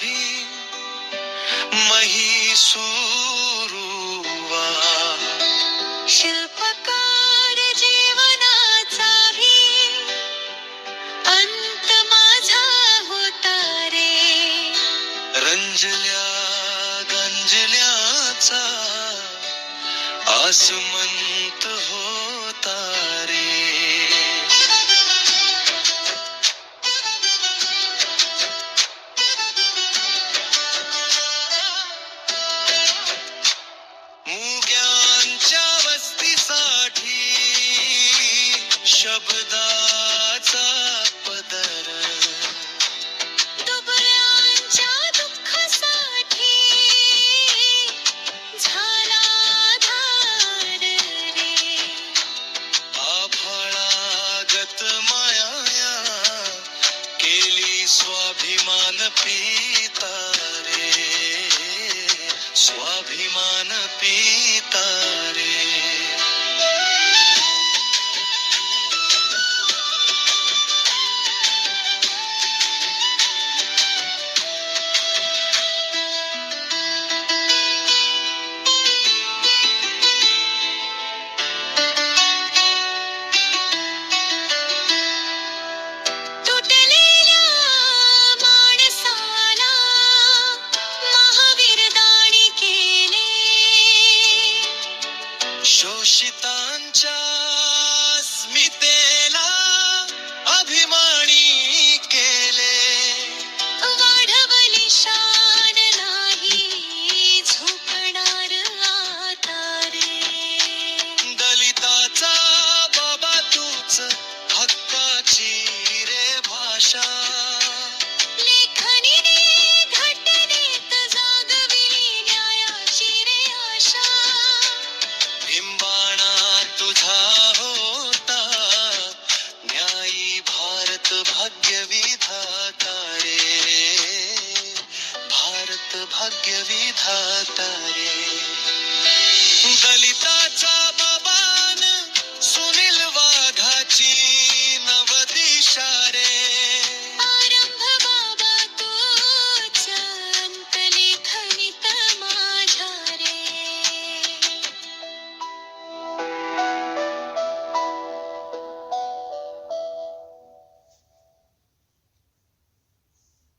भी मही शिल्पकार जीवनाचा भी अंत माझा होता रे। रंजल्या गंजल्याचा आसमंत होता रे। the peace. शोषितांच्या भगविधाता रे